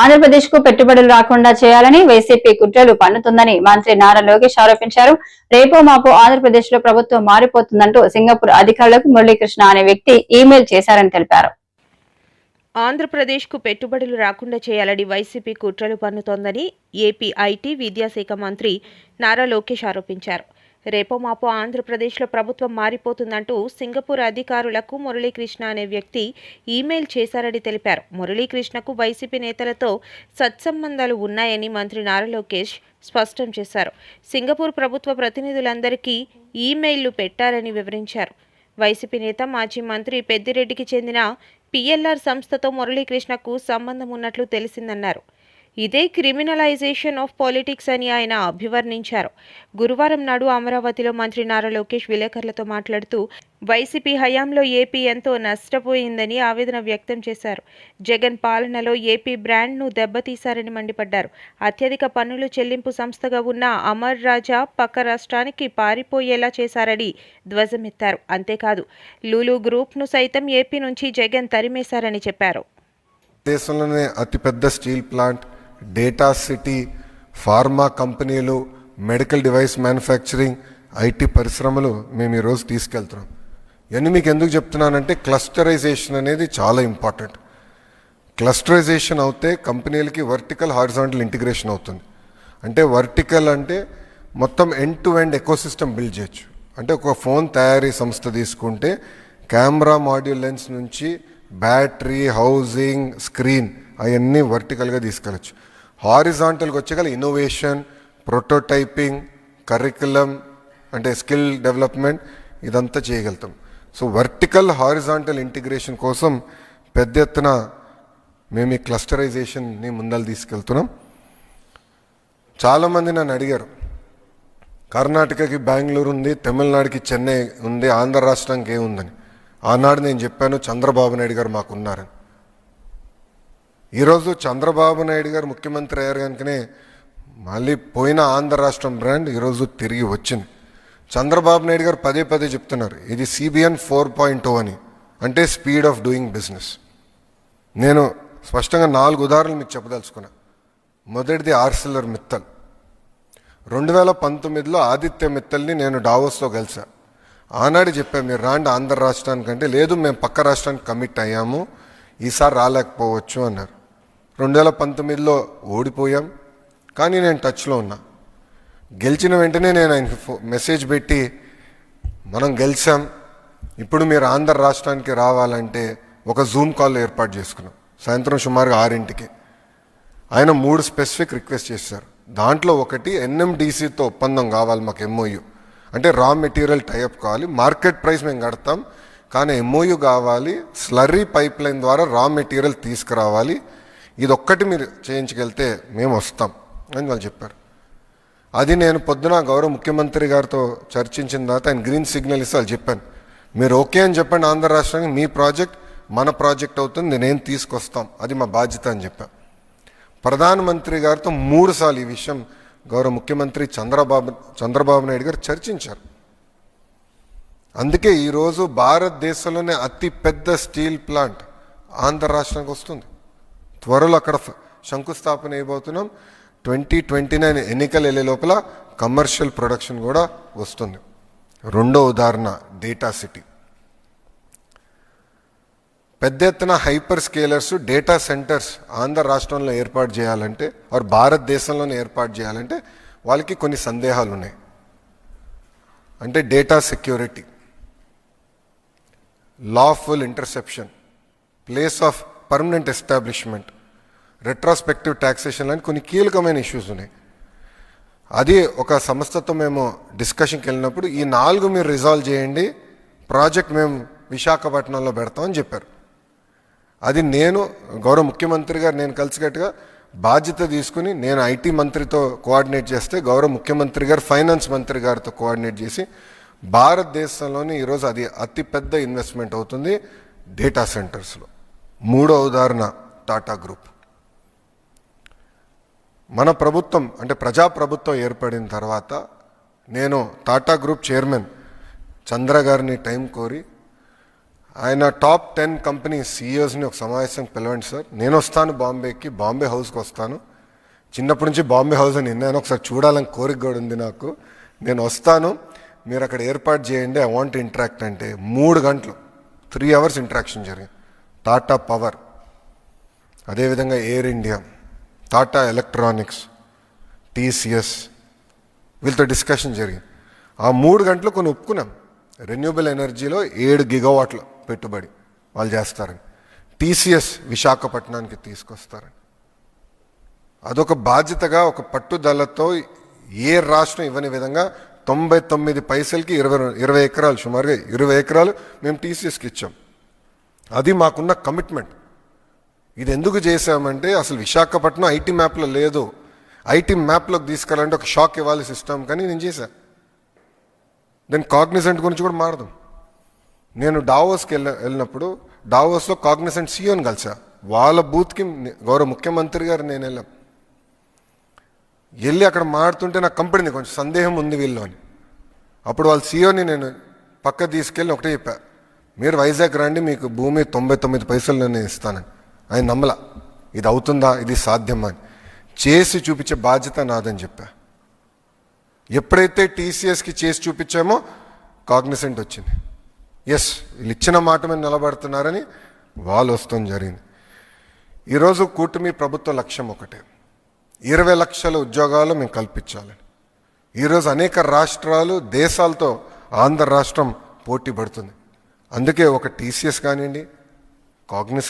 ఆంధ్రప్రదేశ్కు పెట్టుబడులు రాకుండా చేయాలని వైసీపీ కుట్రలు పన్నుతుందని మంత్రి నారా లోకేష్ ఆరోపించారు. రేపో మాపో ఆంధ్రప్రదేశ్లో ప్రభుత్వం మారిపోతుందంటూ సింగపూర్ అధికారులకు మురళీకృష్ణ అనే వ్యక్తి ఈమెయిల్ చేశారని తెలిపారు. ఆంధ్రప్రదేశ్కు పెట్టుబడులు రాకుండా చేయాలని వైసీపీ కుట్రలు పన్నుతోందని ఏపీ ఐటీ విద్యాశాఖ మంత్రి నారా లోకేష్ ఆరోపించారు. రేపో మాపో ఆంధ్రప్రదేశ్లో ప్రభుత్వం మారిపోతుందంటూ సింగపూర్ అధికారులకు మురళీకృష్ణ అనే వ్యక్తి ఈమెయిల్ చేశారని తెలిపారు. మురళీకృష్ణకు వైసీపీ నేతలతో సత్సంబంధాలు ఉన్నాయని మంత్రి నారా లోకేష్ స్పష్టం చేశారు. సింగపూర్ ప్రభుత్వ ప్రతినిధులందరికీ ఈమెయిల్లు పెట్టారని వివరించారు. వైసీపీ నేత మాజీ మంత్రి పెద్దిరెడ్డికి చెందిన పిఎల్ఆర్ సంస్థతో మురళీకృష్ణకు సంబంధం ఉన్నట్లు తెలిసిందన్నారు. ఇదే క్రిమినలైజేషన్ ఆఫ్ పాలిటిక్స్ అని ఆయన అభివర్ణించారు. గురువారం నాడు అమరావతిలో మంత్రి నారా లోకేష్ విలేకరులతో మాట్లాడుతూ వైసీపీ హయాంలో ఏపీ ఎంతో నష్టపోయిందని ఆవేదన వ్యక్తం చేశారు. జగన్ పాలనలో ఏపీ బ్రాండ్ను దెబ్బతీశారని మండిపడ్డారు. అత్యధిక పన్నులు చెల్లింపు సంస్థగా ఉన్న అమర్ రాజా పక్క రాష్ట్రానికి పారిపోయేలా చేశారని ధ్వజమెత్తారు. అంతేకాదు లూలు గ్రూప్ను సైతం ఏపీ నుంచి జగన్ తరిమేశారని చెప్పారు. దేశంలోనే అతిపెద్ద steel plant data city pharma కంపెనీలు మెడికల్ డివైస్ మ్యానుఫ్యాక్చరింగ్ ఐటీ పరిశ్రమలు మేము ఈరోజు తీసుకెళ్తున్నాం. ఇవన్నీ మీకు ఎందుకు చెప్తున్నానంటే క్లస్టరైజేషన్ అనేది చాలా ఇంపార్టెంట్. క్లస్టరైజేషన్ అవుతే కంపెనీలకి వర్టికల్ హారిజాంటల్ ఇంటిగ్రేషన్ అవుతుంది. అంటే వర్టికల్ అంటే మొత్తం end to end ecosystem build చేయొచ్చు. అంటే ఒక ఫోన్ తయారీ సంస్థ తీసుకుంటే కెమెరా మాడ్యూల్ లెన్స్ నుంచి బ్యాటరీ హౌసింగ్ స్క్రీన్ అవన్నీ వర్టికల్గా తీసుకెళ్ళచ్చు. హారిజాంటల్కి వచ్చేగల ఇన్నోవేషన్ ప్రోటోటైపింగ్ కరికులం అంటే స్కిల్ డెవలప్మెంట్ ఇదంతా చేయగలుగుతాం. సో వర్టికల్ హారిజాంటల్ ఇంటిగ్రేషన్ కోసం పెద్ద ఎత్తున మేము ఈ క్లస్టరైజేషన్ని ముందలు తీసుకెళ్తున్నాం. చాలామంది నన్ను అడిగారు కర్ణాటకకి బెంగళూరు ఉంది తమిళనాడుకి చెన్నై ఉంది ఆంధ్ర రాష్ట్రానికి ఏముందని? ఆనాడు నేను చెప్పాను చంద్రబాబు నాయుడు గారు మాకున్నారని. ఈరోజు చంద్రబాబు నాయుడు గారు ముఖ్యమంత్రి అయ్యారు కనుకనే మళ్ళీ పోయిన ఆంధ్ర రాష్ట్రం బ్రాండ్ ఈరోజు తిరిగి వచ్చింది. చంద్రబాబు నాయుడు గారు పదే పదే చెప్తున్నారు ఇది సిబిఎన్ ఫోర్ పాయింట్ అని అంటే స్పీడ్ ఆఫ్ డూయింగ్ బిజినెస్ నేను స్పష్టంగా నాలుగు ఉదాహరణలు మీకు చెప్పదలుచుకున్నా. మొదటిది ఆర్సిల్లర్ మిత్తల్. రెండు వేల పంతొమ్మిదిలో ఆదిత్య మిత్తల్ని నేను డావోస్లో కలిసా ఆనాడు చెప్పాను మీరు రాండి ఆంధ్ర రాష్ట్రానికంటే లేదు మేము పక్క రాష్ట్రానికి కమిట్ అయ్యాము ఈసారి రాలేకపోవచ్చు అన్నారు. రెండు వేల పంతొమ్మిదిలో ఓడిపోయాం. కానీ నేను టచ్లో ఉన్నా. గెలిచిన వెంటనే నేను ఆయనకి ఫో మెసేజ్ పెట్టి మనం గెలిచాం. ఇప్పుడు మీరు ఆంధ్ర రాష్ట్రానికి రావాలంటే ఒక జూమ్ కాల్ ఏర్పాటు చేసుకున్నాం. సాయంత్రం సుమారుగా ఆరింటికి. ఆయన మూడు స్పెసిఫిక్ రిక్వెస్ట్ చేశారు. దాంట్లో ఒకటి ఎన్ఎండిసితో ఒప్పందం కావాలి మాకు ఎంఓయు అంటే రా మెటీరియల్ టైఅప్ కావాలి. మార్కెట్ ప్రైస్ మేము కడతాం. కానీ ఎంఓయు కావాలి. స్లర్రీ పైప్ లైన్ ద్వారా రా మెటీరియల్ తీసుకురావాలి. ఇది ఒక్కటి మీరు చేయించగలితే మేము వస్తాం అని వాళ్ళు చెప్పారు. అది నేను పొద్దున గౌరవ ముఖ్యమంత్రి గారితో చర్చించిన తర్వాత ఆయన గ్రీన్ సిగ్నల్ ఇస్తే వాళ్ళు చెప్పాను మీరు ఓకే అని చెప్పండి ఆంధ్ర రాష్ట్రానికి మీ ప్రాజెక్ట్ మన ప్రాజెక్ట్ అవుతుంది నేను తీసుకొస్తాం. అది మా బాధ్యత అని చెప్పాను ప్రధానమంత్రి గారితో మూడు సార్లు ఈ విషయం గౌరవ ముఖ్యమంత్రి చంద్రబాబు చంద్రబాబు నాయుడు గారు చర్చించారు. అందుకే ఈరోజు భారతదేశంలోనే అతి పెద్ద స్టీల్ ప్లాంట్ ఆంధ్ర రాష్ట్రానికి వస్తుంది. త్వరలో అక్కడ శంకుస్థాపన అయిపోతున్నాం ట్వంటీ ట్వంటీ నైన్ ఎన్నికలు వెళ్ళే లోపల కమర్షియల్ ప్రొడక్షన్ కూడా వస్తుంది. రెండో ఉదాహరణ డేటా సిటీ. పెద్ద ఎత్తున hyper scalers data centres Andhra రాష్ట్రంలో ఏర్పాటు చేయాలంటే ఆర్ భారతదేశంలోనే ఏర్పాటు చేయాలంటే వాళ్ళకి కొన్ని సందేహాలు ఉన్నాయి. అంటే data security lawful interception place of permanent establishment retrospective taxation లాంటి కొన్ని కీలకమైన ఇష్యూస్ ఉన్నాయి. అది ఒక సంస్థతో మేము డిస్కషన్కి వెళ్ళినప్పుడు ఈ నాలుగు మీరు రిజాల్వ్ చేయండి ప్రాజెక్ట్ మేము విశాఖపట్నంలో పెడతామని చెప్పారు. అది నేను గౌరవ ముఖ్యమంత్రి గారు నేను కలిసికట్టుగా బాధ్యత తీసుకుని నేను ఐటీ మంత్రితో కోఆర్డినేట్ చేస్తే గౌరవ ముఖ్యమంత్రి గారు ఫైనాన్స్ మంత్రి గారితో కోఆర్డినేట్ చేసి భారతదేశంలోని ఈరోజు అది అతిపెద్ద ఇన్వెస్ట్మెంట్ అవుతుంది డేటా సెంటర్స్లో మూడో ఉదాహరణ టాటా గ్రూప్. మన ప్రభుత్వం అంటే ప్రజా ప్రభుత్వం ఏర్పడిన తర్వాత నేను టాటా గ్రూప్ చైర్మన్ చంద్ర గారిని టైం కోరి ఆయన టాప్ టెన్ కంపెనీ సీఈఓస్ని ఒక సమావేశం పిలవండి సార్. నేను వస్తాను బాంబేకి బాంబే హౌస్కి వస్తాను. చిన్నప్పటి నుంచి బాంబే హౌస్ అని విన్నాను ఒకసారి చూడాలని కోరిక కూడా ఉంది నాకు. నేను వస్తాను. మీరు అక్కడ ఏర్పాటు చేయండి. ఐ వాంట్ ఇంటరాక్ట్ అంటే మూడు గంటలు త్రీ అవర్స్ ఇంటరాక్షన్ జరిగింది. టాటా పవర్ అదేవిధంగా Air India Tata Electronics TCS వీళ్ళతో డిస్కషన్ జరిగింది. ఆ మూడు గంటలు కొన్ని ఒప్పుకున్నాం. రెన్యూబుల్ ఎనర్జీలో ఏడు గిగావాట్ల పెట్టుబడి వాళ్ళు చేస్తారని. టీసీఎస్ విశాఖపట్నానికి తీసుకొస్తారని. అదొక బాధ్యతగా ఒక పట్టుదలతో ఏ రాష్ట్రం ఇవ్వని విధంగా తొంభై తొమ్మిది పైసలకి ఇరవై ఇరవై ఎకరాలు సుమారుగా ఇరవై ఎకరాలు మేము టీసీఎస్కి ఇచ్చాం. అది మాకున్న కమిట్మెంట్ ఇది ఎందుకు చేశామంటే అసలు విశాఖపట్నం ఐటీ మ్యాప్లో లేదు. ఐటీ మ్యాప్లోకి తీసుకెళ్ళాలంటే ఒక షాక్ ఇవ్వాలి సిస్టమ్ కానీ నేను చేశా. దెన్ కాగ్నిసెంట్ గురించి కూడా మారదాం. నేను డావోస్కి వెళ్ళ వెళ్ళినప్పుడు డావోస్లో కాగ్నిసెంట్ సీఓని కలిసా వాళ్ళ బూత్కి గౌరవ ముఖ్యమంత్రి గారు నేను వెళ్ళాం. వెళ్ళి అక్కడ మాడుతుంటే నాకు కంపెనీ కొంచెం సందేహం ఉంది వీళ్ళు అని. అప్పుడు వాళ్ళ సీఓని నేను పక్క తీసుకెళ్ళి ఒకటే చెప్పా. మీరు వైజాగ్ రండి మీకు భూమి తొంభై తొమ్మిది పైసలు నేను ఇస్తానని ఆయన నమ్మల. ఇది అవుతుందా? ఇది సాధ్యమా అని. చేసి చూపించే బాధ్యత నాదని చెప్పా. ఎప్పుడైతే టీసీఎస్కి చేసి చూపించామో కాగ్నిసెంట్ వచ్చింది. ఎస్ వీళ్ళు ఇచ్చిన మాట మీద నిలబడుతున్నారని వాళ్ళు వస్తాం జరిగింది. ఈరోజు కూటమి ప్రభుత్వ లక్ష్యం ఒకటే. ఇరవై లక్షల ఉద్యోగాలు మేము కల్పించాలని ఈరోజు అనేక రాష్ట్రాలు దేశాలతో ఆంధ్ర రాష్ట్రం పోటీ పడుతుంది. అందుకే ఒక టీసీఎస్ కానివ్వండి కాగ్నిసెంట్